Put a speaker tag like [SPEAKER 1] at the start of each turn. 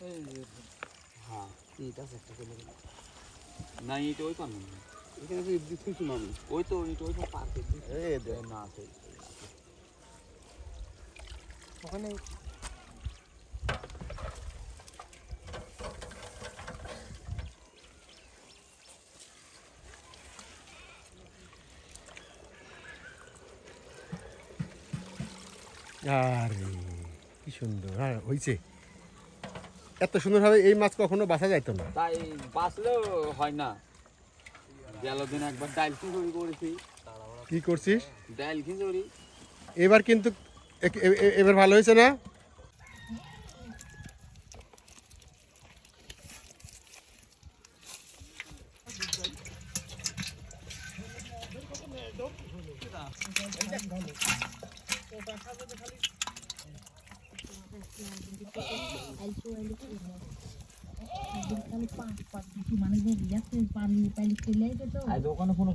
[SPEAKER 1] করে
[SPEAKER 2] না ইট ওই
[SPEAKER 1] তো আমি
[SPEAKER 2] ওই তো ইট ওই পার্কে না
[SPEAKER 1] ওখানে
[SPEAKER 3] আরে, কি সুন্দর। হ্যাঁ হয়েছে এত সুন্দরভাবে এই মাছ কখনো বাসা যাইতো না।
[SPEAKER 2] তাই বাঁচলেও হয় না। গেল দিন একবার ডাইল খিচুড়ি করেছি।
[SPEAKER 3] কি করছিস?
[SPEAKER 2] ডাইল খিচুড়ি।
[SPEAKER 3] এবার কিন্তু এবার ভালো হয়েছে না?
[SPEAKER 4] পানি পানি চলে তো
[SPEAKER 2] আর দোকানে কোনো